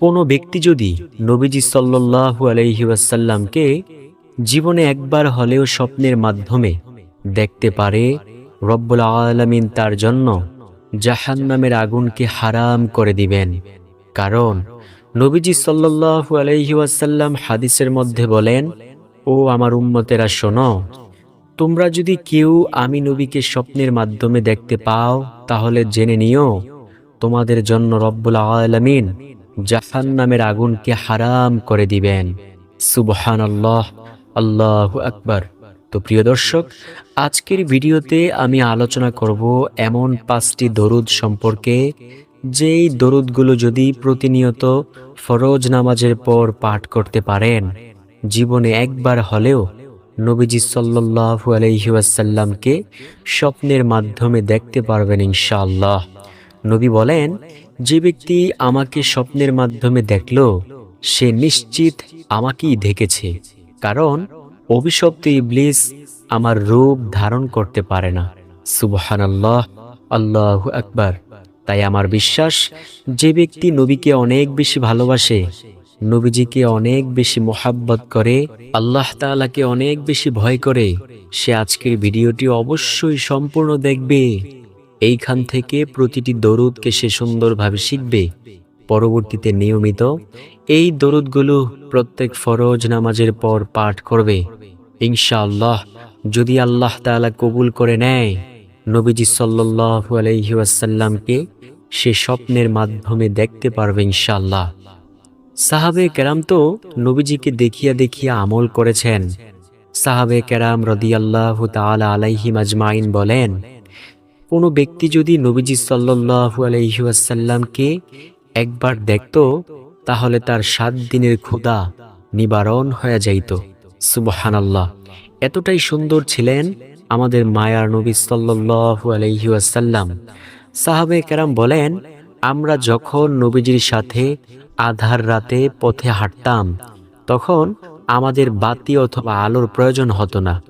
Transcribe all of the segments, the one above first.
কোনো ব্যক্তি যদি নবীজি সাল্লাল্লাহু আলাইহি ওয়াসাল্লামকে জীবনে একবার হলেও স্বপ্নের মাধ্যমে দেখতে পারে, রব্বুল আলামিন তার জন্য জাহান্নামের আগুনকে হারাম করে দিবেন। কারণ নবীজি সাল্লাল্লাহু আলাইহি ওয়াসাল্লাম হাদিসের মধ্যে বলেন, ও আমার উম্মতেরা, শোনো, তোমরা যদি কেউ আমি নবীকে স্বপ্নের মাধ্যমে দেখতে পাও, তাহলে জেনে নিও, তোমাদের জন্য রব্বুল আলামিন জাহান্নামের আগুনকে হারাম করে দিবেন। সুবহান আল্লাহ আল্লাহ আকবার। তো প্রিয় দর্শক, আজকের ভিডিওতে আমি আলোচনা করব এমন পাঁচটি দরুদ সম্পর্কে, যেই দরুদগুলো যদি প্রতিনিয়ত ফরজ নামাজের পর পাঠ করতে পারেন, জীবনে একবার হলেও নবীজি সাল্লাল্লাহু আলাইহি ওয়াসাল্লামকে স্বপ্নের মাধ্যমে দেখতে পারবেন ইনশাআল্লাহ। নবী বলেন যে ব্যক্তি আমাকে স্বপ্নের মাধ্যমে দেখল, সে নিশ্চিত আমাকেই দেখেছে, কারণ অভিশপ্ত ইবলিস আমার রূপ ধারণ করতে পারে না। সুবহানাল্লাহ, আল্লাহ আকবার। তাই আমার বিশ্বাস, যে ব্যক্তি নবীকে অনেক বেশি ভালোবাসে, নবীজিকে অনেক বেশি মোহাব্বত করে, আল্লাহ তাআলাকে অনেক বেশি ভয় করে, সে আজকের ভিডিওটি অবশ্যই সম্পূর্ণ দেখবে। এইখান থেকে প্রতিটি দরুদকে সে সুন্দরভাবে শিখবে। পরবর্তীতে নিয়মিত এই দরুদগুলো প্রত্যেক ফরজ নামাজের পর পাঠ করবে। ইনশাআল্লাহ, যদি আল্লাহ তাআলা কবুল করে নেয়, নবীজি সাল্লাল্লাহু আলাইহি ওয়াসাল্লামকে সে স্বপ্নের মাধ্যমে দেখতে পারবে ইনশাআল্লাহ। সাহাবে কেরাম তো নবীজিকে দেখিয়া দেখিয়া আমল করেছেন। সাহাবে কেরাম রদিয়াল্লাহু তাআলা আলাইহিম আজমাইন বলেন কোনো ব্যক্তি যদি নবীজি সাল্লাল্লাহু আলাইহি ওয়াসাল্লামকে একবার দেখত, তাহলে তার সাত দিনের ক্ষুদা নিবারণ হয়ে যাইত। সুবহানাল্লাহ। এতটাই সুন্দর ছিলেন আমাদের মায়ার নবী সাল্লাল্লাহু আলাইহি ওয়াসাল্লাম। সাহাবে কেরাম বলেন, আমরা যখন নবীজির সাথে আধার রাতে পথে হাঁটতাম, তখন আমাদের বাতি অথবা আলোর প্রয়োজন হতো না।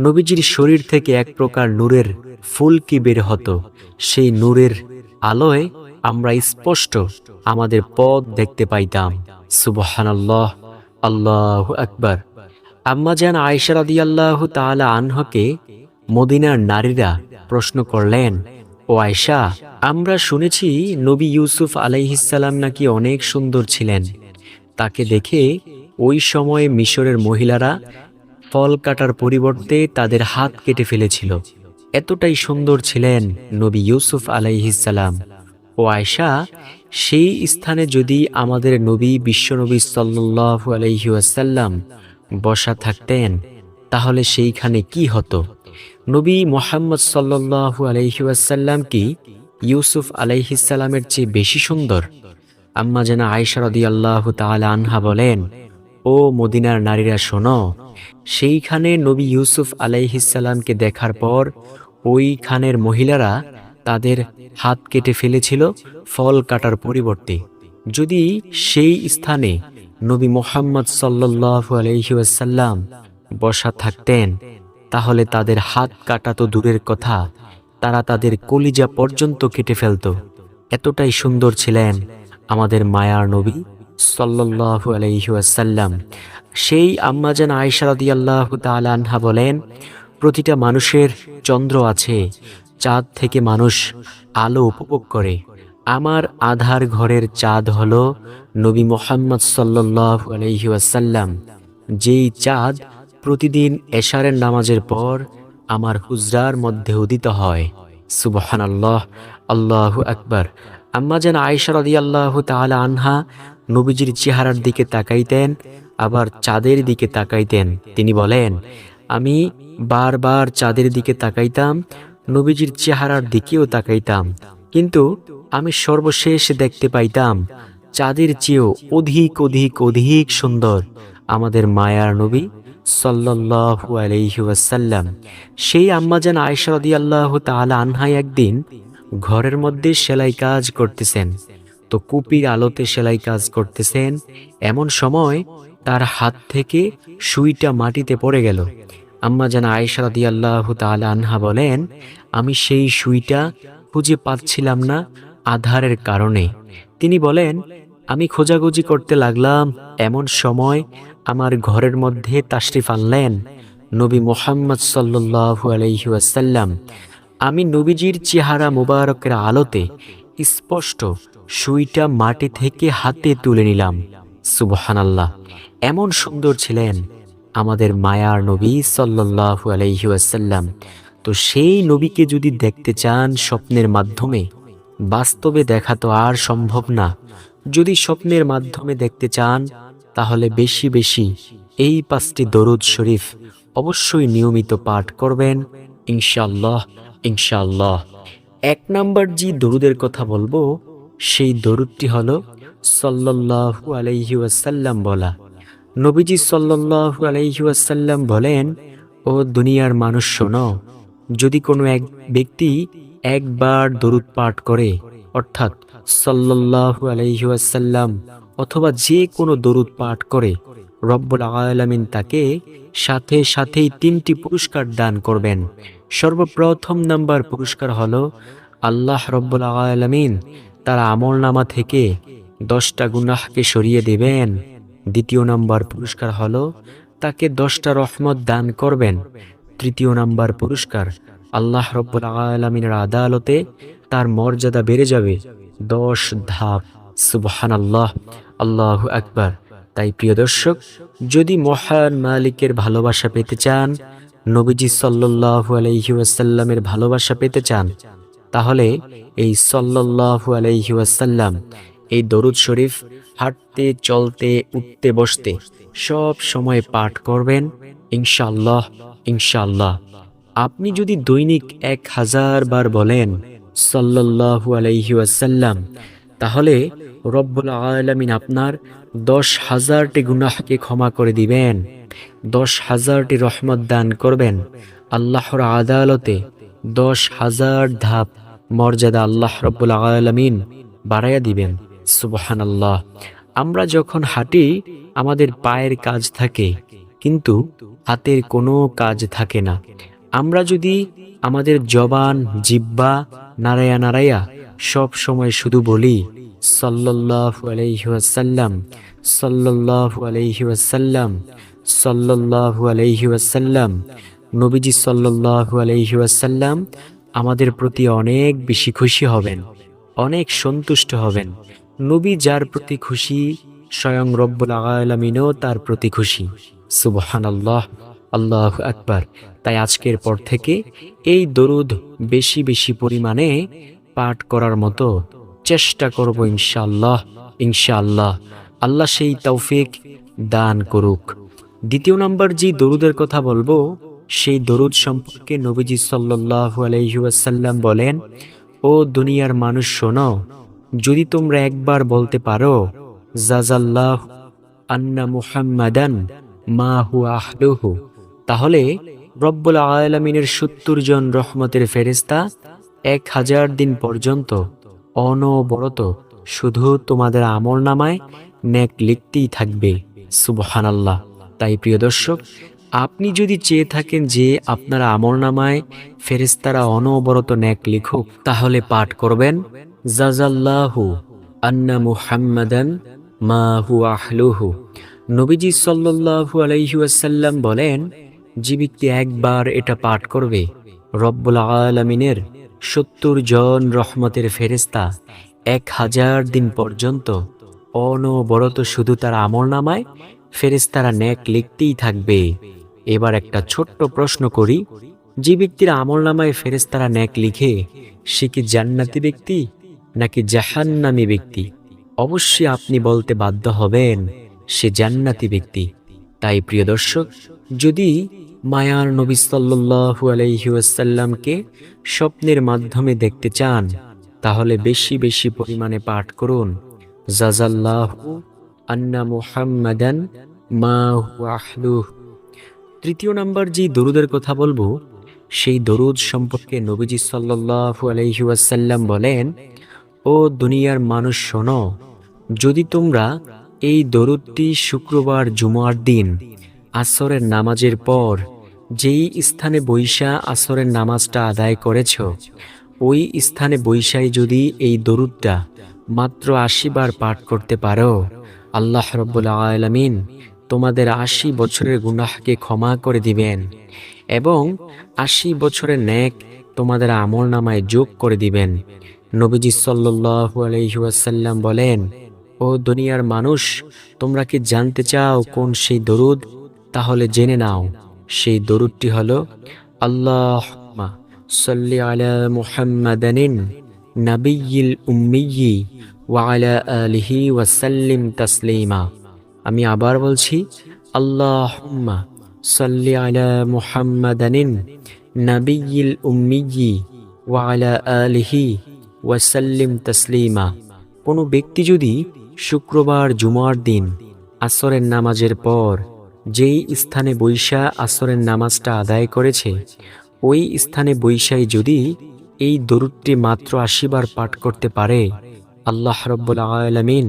নবীজির শরীর থেকে এক প্রকার নূরের ফুলকি বের হতো। সেই নূরের আলোয় আমরা স্পষ্ট আমাদের পথ দেখতে পাইতাম। সুবহানাল্লাহ, আল্লাহ আল্লাহ আকবার। আম্মা যান আয়েশা রাদিয়াল্লাহু তাআলা আনহকে মদিনার নারীরা প্রশ্ন করলেন, ও আয়েশা, আমরা শুনেছি নবী ইউসুফ আলাইহিসসালাম নাকি অনেক সুন্দর ছিলেন। তাকে দেখে ওই সময়ে মিশরের মহিলারা ফল কাটার পরিবর্তে তাদের হাত কেটে ফেলেছিল। এতটাই সুন্দর ছিলেন নবী ইউসুফ আলাইহিসাল্লাম ও আয়সা সেই স্থানে যদি আমাদের নবী বিশ্বনবী সাল্লাল্লাহু আলাইহি ওয়াসাল্লাম বসা থাকতেন, তাহলে সেইখানে কি হতো? নবী মোহাম্মদ সাল্লাল্লাহু আলাইহি ওয়াসাল্লাম কি ইউসুফ আলাইহিসাল্লামের চেয়ে বেশি সুন্দর? আম্মা যেন আয়েশা আল্লাহ তাআলা আনহা বলেন ও মদিনার নারীরা শোনো, সেইখানে নবী ইউসুফ আলাইহিসসালামকে দেখার পর ওইখানের মহিলারা তাদের হাত কেটে ফেলেছিল ফল কাটার পরিবর্তে। যদি সেই স্থানে নবী মোহাম্মদ সাল্লাল্লাহু আলাইহি ওয়াসাল্লাম বসা থাকতেন, তাহলে তাদের হাত কাটা তো দূরের কথা, তারা তাদের কলিজা পর্যন্ত কেটে ফেলত। এতটাই সুন্দর ছিলেন আমাদের মায়ার নবী সাল্লাল্লাহু আলাইহি ওয়াসাল্লাম। সেই আম্মাজান আয়েশা আল্লাহ তাআলা আনহা বলেন, প্রতিটা মানুষের চন্দ্র আছে, চাঁদ থেকে মানুষ আলো উপভোগ করে। আমার আধার ঘরের চাঁদ হলো নবী মোহাম্মদ সাল্লাল্লাহু আলাইহি ওয়াসাল্লাম। যেই চাঁদ প্রতিদিন এশারের নামাজের পর আমার হুজরার মধ্যে উদিত হয়। সুবহানাল্লাহ, আল্লাহ আকবার। আম্মা যেন আয়েশা আল্লাহ তাআলা আনহা নবীজির চেহারার দিকে তাকাইতেন, আবার চাঁদের দিকে তাকাইতেন। তিনি বলেন, আমি বারবার চাঁদের দিকে তাকাইতাম, নবীজির চেহারার দিকেও তাকাইতাম, কিন্তু আমি সর্বশেষ দেখতে পাইতাম, চাঁদের চেয়েও অধিক অধিক অধিক সুন্দর আমাদের মায়ার নবী সাল্লাল্লাহু আলাইহি ওয়াসাল্লাম। সেই আম্মাজান আয়েশা রাদিয়াল্লাহু তাআলা আনহাই একদিন ঘরের মধ্যে সেলাই কাজ করতেছেন। তো কুপির আলোতে সেলাই কাজ করতেছেন। এমন সময় তার হাত থেকে সুইটা মাটিতে পড়ে গেল। আম্মা যেন আয়েশা আল্লাহ তাআলা আনহা বলেন, আমি সেই সুইটা খুঁজে পাচ্ছিলাম না আধারের কারণে। তিনি বলেন, আমি খোঁজাখুঁজি করতে লাগলাম। এমন সময় আমার ঘরের মধ্যে তাশরিফ আনলেন নবী মোহাম্মদ সাল্লু আলহিউসাল্লাম আমি নবীজির চেহারা মুবারকের আলোতে স্পষ্ট সুইটা মাটি থেকে হাতে তুলে নিলাম। সুবহানাল্লাহ, এমন সুন্দর ছিলেন আমাদের মায়ার নবী সাল্লাল্লাহু আলাইহি ওয়াসাল্লাম। তো সেই নবীকে যদি দেখতে চান স্বপ্নের মাধ্যমে, বাস্তবে দেখা তো আর সম্ভব না। যদি স্বপ্নের মাধ্যমে দেখতে চান, তাহলে বেশি বেশি এই পাঁচটি দরুদ শরীফ অবশ্যই নিয়মিত পাঠ করবেন ইনশাল্লাহ ইনশাল্লাহ এক নাম্বার যে দরুদের কথা বলব সেই দরুদটি হলো সাল্লাল্লাহু আলাইহি ওয়াসাল্লাম বলা। নবীজি সাল্লাল্লাহু আলাইহি ওয়াসাল্লাম বলেন, ও দুনিয়ার মানুষ শোনো, যদি কোনো এক ব্যক্তি একবার দরুদ পাঠ করে, অর্থাৎ সাল্লাল্লাহু আলাইহি ওয়াসাল্লাম অথবা যে কোনো দরুদ পাঠ করে, রব্বুল আলামিন তাকে সাথে সাথেই তিনটি পুরস্কার দান করবেন। সর্বপ্রথম নাম্বার পুরস্কার হলো আল্লাহ রব্বুল আলামিন তার আমল নামা থেকে দশটা গুনাহকে সরিয়ে দেবেন। দ্বিতীয় নাম্বার পুরস্কার হলো তাকে দশটা রহমত দান করবেন। তৃতীয় নাম্বার পুরস্কার আল্লাহ রব্বুল আলমিনের আদালতে তার মর্যাদা বেড়ে যাবে। দশ ধাপ। সুবহান আল্লাহ আল্লাহ আকবার। তাই প্রিয় দর্শক, যদি মহান মালিকের ভালোবাসা পেতে চান, নবীজি সাল্লাল্লাহু আলাইহি ওয়াসাল্লামের ভালোবাসা পেতে চান তাহলে এই সাল্লাল্লাহু আলাইহি ওয়াসাল্লাম এই দরুদ শরীফ হাঁটতে, চলতে, উঠতে, বসতে সব সময় পাঠ করবেন? ইনশাল্লাহ ইনশাল্লাহ আপনি যদি দৈনিক এক হাজার বার বলেন সাল্লাল্লাহু আলাইহি ওয়াসাল্লাম, তাহলে রব্বুল আলামিন আপনার দশ হাজারটি গুনাহকে ক্ষমা করে দিবেন, দশ হাজারটি রহমত দান করবেন, আল্লাহর আদালতে দশ হাজার ধাপ মর্যাদা আল্লাহ রব্বুল আলামিন বাড়াইয়া দিবেন। সুবহান আল্লাহ আমরা যখন হাঁটি, আমাদের পায়ের কাজ থাকে, কিন্তু হাতের কোনো কাজ থাকে না। আমরা যদি আমাদের জবান জিব্বা নারায়া নারায়া সব সময় শুধু বলি সাল্লাল্লাহু আলাইহি ওয়াসাল্লাম, সাল্লাল্লাহু আলাইহি ওয়াসাল্লাম নবীজি সাল্লাল্লাহু আলাইহি ওয়াসাল্লাম আমাদের প্রতি অনেক বেশি খুশি হবেন, অনেক সন্তুষ্ট হবেন। নবী যার প্রতি খুশি, স্বয়ং রব্বুল আলামিনও তার প্রতি খুশি। সুবহান আল্লাহ আল্লাহ আকবার। তাই আজকের পর থেকে এই দরুদ বেশি বেশি পরিমাণে পাঠ করার মতো চেষ্টা করব ইনশাআল্লাহ ইনশাআল্লাহ। আল্লাহ সেই তৌফিক দান করুক। দ্বিতীয় নাম্বার যে দরুদের কথা বলব সেই দরুদ সম্পর্কে নবীজি সাল্লাল্লাহু আলাইহি ওয়াসাল্লাম বলেন, ও দুনিয়ার মানুষ শোনো, যদি তোমরা একবার বলতে পারো জাজাল্লাহ আন্না মুহাম্মাদান মা হু আহলুহু তাহলে রব্বুল আলমিনের সত্তর জন রহমতের ফেরেস্তা এক হাজার দিন পর্যন্ত অনবরত শুধু তোমাদের আমল নামায় নেক লিখতেই থাকবে। সুবহান আল্লাহ তাই প্রিয় দর্শক আপনি যদি চেয়ে থাকেন যে আপনার আমল নামায় ফেরেস্তারা অনবরত ন্যাক লিখুক, তাহলে পাঠ করবেন জাজাল্লাহু আন্না মুহাম্মাদান মা হু আহলুহু। নবীজি সাল্লাল্লাহু আলাইহি ওয়াসাল্লাম বলেন, যে ব্যক্তি একবার এটা পাঠ করবে, রব্বুল আলমিনের সত্তর জন রহমতের ফেরেস্তা এক হাজার দিন পর্যন্ত অনবরত শুধু তার আমল নামায় ফেরেস্তারা ন্যাক লিখতেই থাকবে। এবার একটা ছোট্ট প্রশ্ন করি। যে ব্যক্তির আমল নামায় ফেরেস্তারা ন্যাক লিখে, সে কি জান্নাতি ব্যক্তি নাকি জাহান্নামী ব্যক্তি? অবশ্যই আপনি বলতে বাধ্য হবেন, সে জান্নাতি ব্যক্তি। তাই প্রিয় দর্শক, যদি মায়ার নবী সাল্লু আলাইসাল্লামকে স্বপ্নের মাধ্যমে দেখতে চান, তাহলে বেশি বেশি পরিমাণে পাঠ করুন। জাজাল্লাহু আন্না মুহাম্মাদান মা আহলুহ তৃতীয় নাম্বার যে দরুদের কথা বলব, সেই দরুদ সম্পর্কে নবীজি সাল্লাল্লাহু আলাইহি ওয়াসাল্লাম বলেন, ও দুনিয়ার মানুষ শোনো, যদি তোমরা এই দরুদটি শুক্রবার জুমার দিন, আসরের নামাজের পর, যেই স্থানে বৈশা আসরের নামাজটা আদায় করেছ, ওই স্থানে বৈশায় যদি এই দরুদটা মাত্র আশি বার পাঠ করতে পারো, আল্লাহ রব্বুল আলমিন তোমাদের আশি বছরের গুনাহকে ক্ষমা করে দিবেন এবং আশি বছরের ন্যাক তোমাদের আমল নামায় যোগ করে দিবেন। নবীজি সাল্লাল্লাহু আলাইহি ওয়াসাল্লাম বলেন, ও দুনিয়ার মানুষ, তোমরা কি জানতে চাও কোন সেই দরুদ? তাহলে জেনে নাও। সেই দরুদটি হলো আল্লাহ সাল্লি আলা মুহাম্মাদানিন নাবিয়িল উম্মিয়ি ওয়া আলা আলিহি ওয়াসাল্লিম তাসলিমা। আমি আবার বলছি, আল্লাহুম্মা সাল্লি আলা মুহাম্মাদানিন নাবিয়িল উম্মিয়ি ওয়া আলা আলিহি ওয়াসাল্লিম তাসলিমা। কোনো ব্যক্তি যদি শুক্রবার জুমার দিন আসরের নামাজের পর যেই স্থানে বৈশা আসরের নামাজটা আদায় করেছে, ওই স্থানে বৈশাই যদি এই দরুদটি মাত্র আশিবার পাঠ করতে পারে, আল্লাহ রব্বুল আলমিন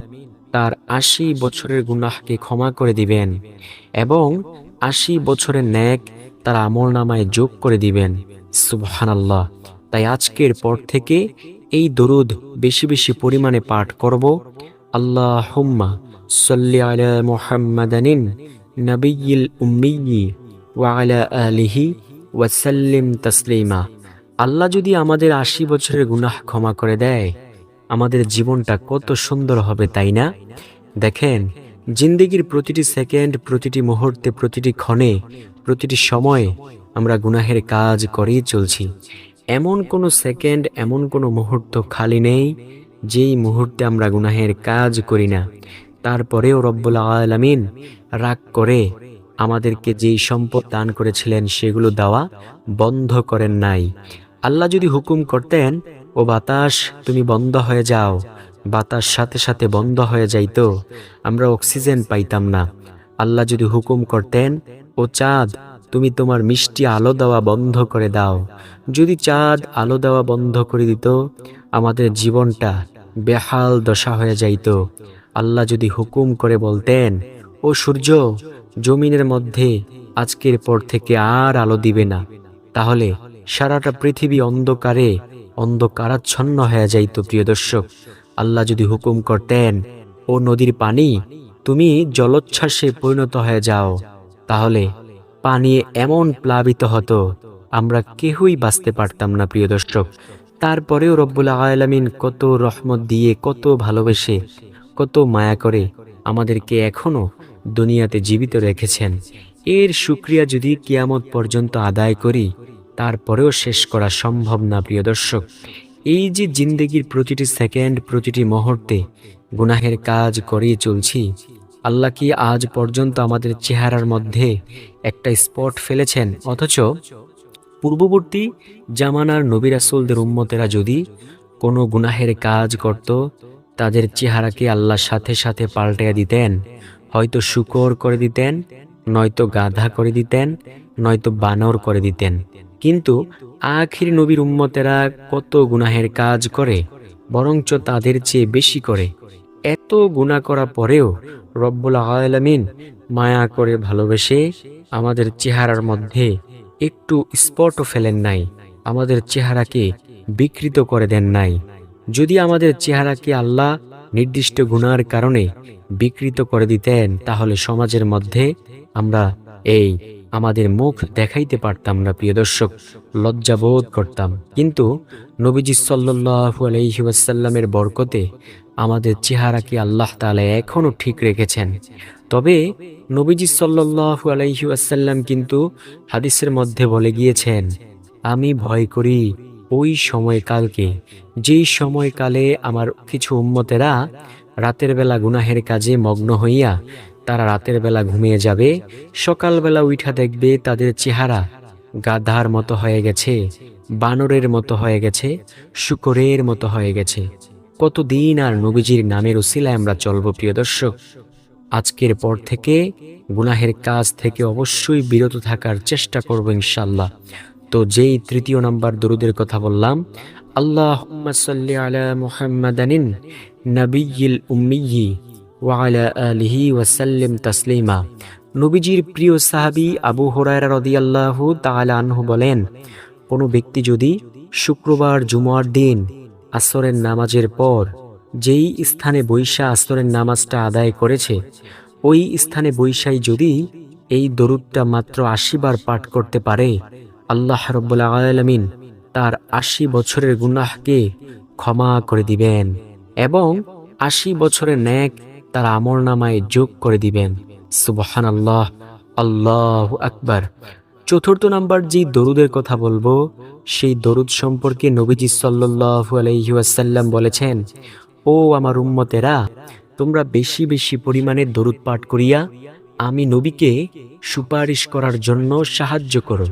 তার আশি বছরের গুনাহকে ক্ষমা করে দিবেন এবং আশি বছরের ন্যাক তার আমল নামায় যোগ করে দিবেন। সুবহানাল্লাহ। তাই আজকের পর থেকে এই দরুদ বেশি বেশি পরিমাণে পাঠ করব। আল্লাহ হুম্মা সাল্লি আলা মুহাম্মাদানিন নবিয়িল উম্মিয়ি ওয়া আলা আলিহি ওয়াসাল্লিম তাসলিমা। আল্লাহ যদি আমাদের আশি বছরের গুনাহ ক্ষমা করে দেয় আমাদের জীবনটা কত সুন্দর হবে, তাই না? দেখেন, জিন্দেগির প্রতিটি সেকেন্ড, প্রতিটি মুহূর্তে, প্রতিটি ক্ষণে, প্রতিটি সময়ে আমরা গুনাহের কাজ করেই চলছি। এমন কোনো সেকেন্ড, এমন কোনো মুহূর্ত খালি নেই, যেই মুহূর্তে আমরা গুনাহের কাজ করি না। তারপরেও রব্বুল আলমিন রাগ করে আমাদেরকে যেই সম্পদ দান করেছিলেন, সেগুলো দেওয়া বন্ধ করেন নাই। আল্লাহ যদি হুকুম করতেন ও বাতাস, তুমি বন্ধ হয়ে যাও। বাতাস সাথে সাথে বন্ধ হয়ে যাইত। আমরা অক্সিজেন পাইতাম না। আল্লাহ যদি হুকুম করতেন, ও চাঁদ, তুমি তোমার মিষ্টি আলো দেওয়া বন্ধ করে দাও। যদি চাঁদ আলো দেওয়া বন্ধ করে দিত, আমাদের জীবনটা বেহাল দশা হয়ে যাইত। আল্লাহ যদি হুকুম করে বলতেন, ও সূর্য, জমিনের মধ্যে আজকের পর থেকে আর আলো দিবে না। তাহলে সারাটা পৃথিবী অন্ধকারে অন্ধকারাচ্ছন্ন হয়ে যাইত প্রিয় দর্শক। আল্লাহ যদি হুকুম করতেন, ও নদীর পানি, তুমি জলোচ্ছ্বাসে পরিণত হয়ে যাও। তাহলে পানি এমন প্লাবিত হতো, আমরা কেহই বাঁচতে পারতাম না, প্রিয় দর্শক। তারপরেও রব্বুল আলামিন কত রহমত দিয়ে, কত ভালোবেসে, কত মায়া করে আমাদেরকে এখনও দুনিয়াতে জীবিত রেখেছেন। এর সুক্রিয়া যদি কিয়ামত পর্যন্ত আদায় করি তারপরেও শেষ করা সম্ভব না, প্রিয় দর্শক। এই যে জিন্দেগির প্রতিটি সেকেন্ড, প্রতিটি মুহূর্তে গুনাহের কাজ করেই চলছি, আল্লাহ কি আজ পর্যন্ত আমাদের চেহারার মধ্যে একটা স্পট ফেলেছেন? অথচ পূর্ববর্তী জামানার নবী রাসুলদের উম্মতেরা যদি কোনো গুনাহের কাজ করত, তাদের চেহারাকে আল্লাহর সাথে সাথে পাল্টে দিতেন। হয়তো শুকর করে দিতেন, নয়তো গাধা করে দিতেন, নয়তো বানর করে দিতেন। কিন্তু আখির নবীর উম্মতেরা কত গুনাহের কাজ করে, বরঞ্চ তাদের চেয়ে বেশি করে। এত গুণা করা পরেও রব্বুল আলমিন মায়া করে ভালোবেসে আমাদের চেহারার মধ্যে একটু স্পটও ফেলেন নাই, আমাদের চেহারাকে বিকৃত করে দেন নাই। যদি আমাদের চেহারাকে আল্লাহ নির্দিষ্ট গুণার কারণে বিকৃত করে দিতেন, তাহলে সমাজের মধ্যে আমরা এই আমাদের মুখ দেখাইতে পারতাম না, প্রিয় দর্শক। লজ্জাবোধ করতাম। কিন্তু নবীজি সাল্লু আলহিউসাল্লামের বরকতে আমাদের চেহারাকে আল্লাহ তালা এখনও ঠিক রেখেছেন। তবে নবীজি সাল্লু আলহিউসাল্লাম কিন্তু হাদিসের মধ্যে বলে গিয়েছেন, আমি ভয় করি ওই সময়কালকে, যেই সময়কালে আমার কিছু উম্মতেরা রাতের বেলা গুনাহের কাজে মগ্ন হইয়া তারা রাতের বেলা ঘুমিয়ে যাবে, সকালবেলা উঠা দেখবে তাদের চেহারা গাধার মতো হয়ে গেছে, বানরের মতো হয়ে গেছে, শুকরের মতো হয়ে গেছে। কতদিন আর নবীজির নামের উসিলায় আমরা চলব, প্রিয় দর্শক? আজকের পর থেকে গুনাহের কাজ থেকে অবশ্যই বিরত থাকার চেষ্টা করব ইনশাল্লাহ তো যেই তৃতীয় নাম্বার দরুদের কথা বললাম আল্লাহ সাল্লি আলা মুহাম্মাদানিন নবিয়িল উম্মিয়ি ওয়ালা আলিহি ওয়াসাল্লিম তাসলিমা। নবীজির প্রিয় সাহাবি আবু হরায়রা রদিয়াল্লাহু তাআলা আনহু বলেন, কোনো ব্যক্তি যদি শুক্রবার জুমার দিন আসরের নামাজের পর যেই স্থানে বৈশা আসরের নামাজটা আদায় করেছে, ওই স্থানে বৈশাই যদি এই দরুদটা মাত্র আশি বার পাঠ করতে পারে, আল্লাহ রব্বুল্লা আলমিন তার আশি বছরের গুনাহকে ক্ষমা করে দিবেন এবং আশি বছরের ন্যাক তার আমর নামায় যোগ করে দিবেন। সুবহান আল্লাহ আল্লাহ আকবার। চতুর্থ নাম্বার যে দরুদের কথা বলব, সেই দরুদ সম্পর্কে নবীজি সাল্লু আলহিউসাল্লাম বলেছেন, ও আমার উম্মতেরা, তোমরা বেশি বেশি পরিমাণে দরুদ পাঠ করিয়া আমি নবীকে সুপারিশ করার জন্য সাহায্য করো।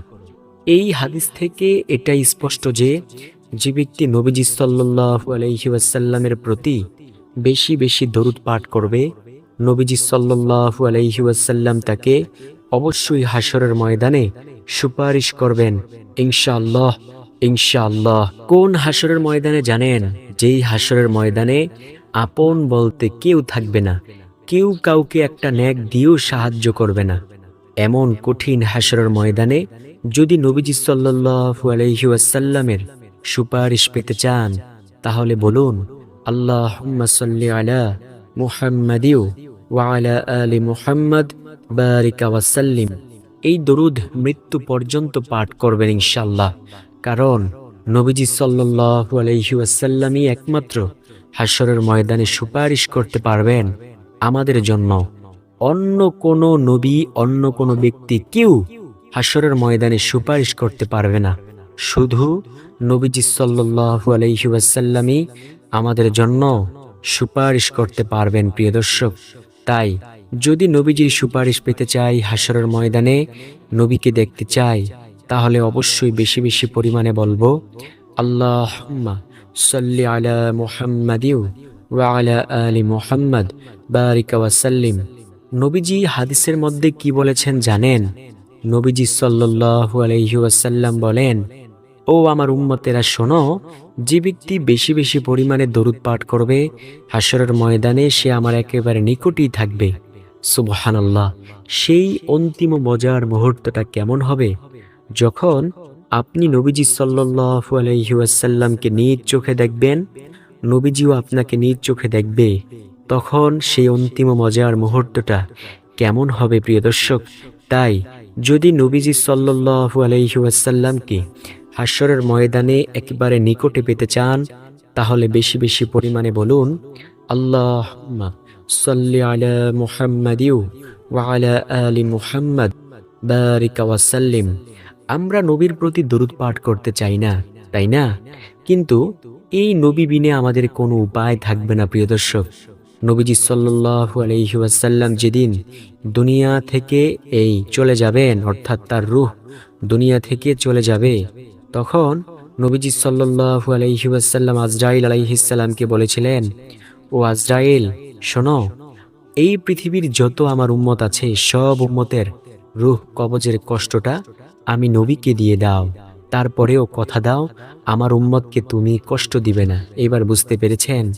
এই হাদিস থেকে এটাই স্পষ্ট যে যে ব্যক্তি নবীজি সাল্লাহ আলহিউসাল্লামের প্রতি বেশি বেশি দরুদ পাঠ করবে। নবীজি সাল্লাহু আলহিউসাল্লাম তাকে অবশ্যই হাসরের ময়দানে সুপারিশ করবেন, ইনশাআল্লাহ ইনশাআল্লাহ। কোন হাসরের ময়দানে জানেন? যেই হাসরের ময়দানে আপন বলতে কেউ থাকবে না, কেউ কাউকে একটা ন্যাক দিয়েও সাহায্য করবে না। এমন কঠিন হাসরের ময়দানে যদি নবীজি সাল্লাহু আলহিউসাল্লামের সুপারিশ পেতে চান, তাহলে বলুন আল্লাহ সাল্লি আলা এই দরুদ মৃত্যু পর্যন্ত পাঠ করবেন ইনশাল্লাহ কারণ নবীজি সাল্লাল্লাহু আলাইহি ওয়াসাল্লামই একমাত্র হাসরের ময়দানে সুপারিশ করতে পারবেন আমাদের জন্য। অন্য কোনো নবী, অন্য কোনো ব্যক্তি কেউ হাসরের ময়দানে সুপারিশ করতে পারবে না। শুধু নবীজি সাল্লাল্লাহু আলাইহি ওয়াসাল্লামই আমাদের জন্য সুপারিশ করতে পারবেন, প্রিয় দর্শক। তাই, যদি নবীজির সুপারিশ পেতে চাই হাসরের ময়দানে, নবীকে দেখতে চাই তাহলে অবশ্যই বেশি বেশি পরিমাণে বলব আল্লাহ সাল্লি আলা মুহাম্মাদিউ ওয়া আলা মুহাম্মদ, বারিকা ওয়াসাল্লিম নবীজি হাদিসের মধ্যে কি বলেছেন জানেন? নবীজি সাল্লাল্লাহু আলাইহি ওয়াসাল্লাম বলেন ও আমার উম্মতেরা শোনো, যে ব্যক্তি বেশি বেশি পরিমাণে দরুদ পাঠ করবে হাসরের ময়দানে সে আমার একেবারে নিকটেই থাকবে। সুবহানাল্লাহ, সেই অন্তিম মজার মুহূর্তটা কেমন হবে? যখন আপনি নবীজি সাল্লাল্লাহু আলাইহি ওয়াসাল্লামকে নিজ চোখে দেখবেন, নবীজিও আপনাকে নিজ চোখে দেখবে, তখন সেই অন্তিম মজার মুহূর্তটা কেমন হবে প্রিয় দর্শক? তাই যদি নবীজি সাল্লাল্লাহু আলাইহি ওয়াসাল্লামকে হাস্যরের ময়দানে একেবারে নিকটে পেতে চান, তাহলে বেশি বেশি পরিমাণে বলুন আল্লাহ সাল্লি আলা মুহাম্মাদিউ ওয়া আলা মুহাম্মদ, বারিকা ওয়াসাল্লিম আমরা নবীর প্রতি দরুদ পাঠ করতে চাই না, তাই না? কিন্তু এই নবী বিনে আমাদের কোনো উপায় থাকবে না, প্রিয় দর্শক। নবীজি সাল্লাল্লাহু আলাইহি ওয়াসাল্লাম যেদিন দুনিয়া থেকে এই চলে যাবেন, অর্থাৎ তার রূহ দুনিয়া থেকে চলে যাবে তখন নবীজি সাল্লাল্লাহু আলাইহি ওয়াসাল্লাম আজরাইল আলাইহিসসালামকে বলেছিলেন, ও আজরাইল, শোনো, এই পৃথিবীর যত আমার উম্মত আছে, সব উম্মতের রুহ কবজের কষ্টটা আমি নবীকে দিয়ে দাও। তারপরেও কথা দাও, আমার উম্মতকে তুমি কষ্ট দিবে না। এবার বুঝতে পেরেছেন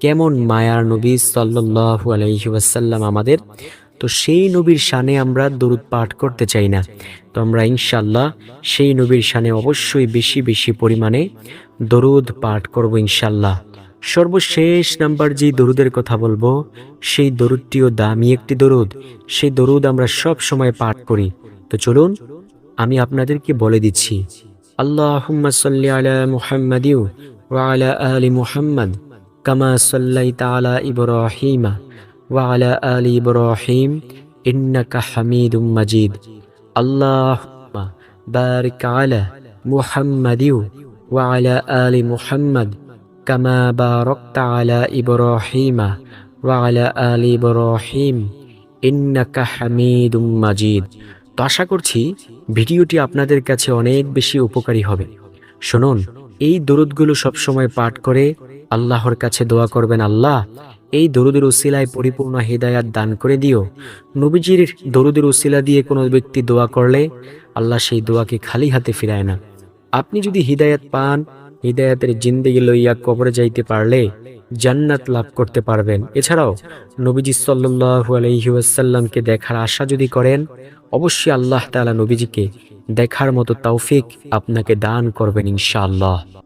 কেমন মায়ার নবী সাল্লাল্লাহু আলাইহি ওয়াসাল্লাম আমাদের তো সেই নবীর শানে আমরা দরুদ পাঠ করতে চাই না। তো আমরা ইনশাল্লাহ সেই নবীর শানে অবশ্যই বেশি বেশি পরিমাণে দরুদ পাঠ করব ইনশাল্লাহ সর্বশেষ নাম্বার যে দরুদের কথা বলব, সেই দরুদটিও দামি একটি দরুদ। সেই দরুদ আমরা সব সময় পাঠ করি। তো চলুন, আমি আপনাদেরকে বলে দিচ্ছি আল্লাহ সাল্লি আলা কামা সাল্লাইতা আলা ইব্রাহিমা। ওয়া আলা ইব্রাহিম ইন্নাকা হামিদুম মাজিদ আল্লাহুম্মা বারিক আলা মুহাম্মাদিউ ওয়া আলা মুহাম্মদ কামা বারাকতা আলা ইব্রাহিমা ওয়া আলা আলি ইব্রাহিম ইন্নাকা হামিদুম মাজিদ তো আশা করছি ভিডিওটি আপনাদের কাছে অনেক বেশি উপকারী হবে। শুনুন, এই দরুদগুলো সবসময় পাঠ করে আল্লাহর কাছে দোয়া করবেন আল্লাহ। এই দরুদের উসিলায় পরিপূর্ণ হৃদায়াত দান করে দিও। নবীজির দরুদের উসিলা দিয়ে কোনো ব্যক্তি দোয়া করলে আল্লাহ সেই দোয়াকে খালি হাতে ফিরায় না। আপনি যদি হৃদায়াত পান, হৃদায়াতের জিন্দেগি লইয়া কবরে যাইতে পারলে জান্নাত লাভ করতে পারবেন। এছাড়াও নবীজি সাল্লু আলহিউসাল্লামকে দেখার আশা যদি করেন, অবশ্যই আল্লাহ তালা নবীজিকে দেখার মতো তৌফিক আপনাকে দান করবেন ইনশাআল্লাহ।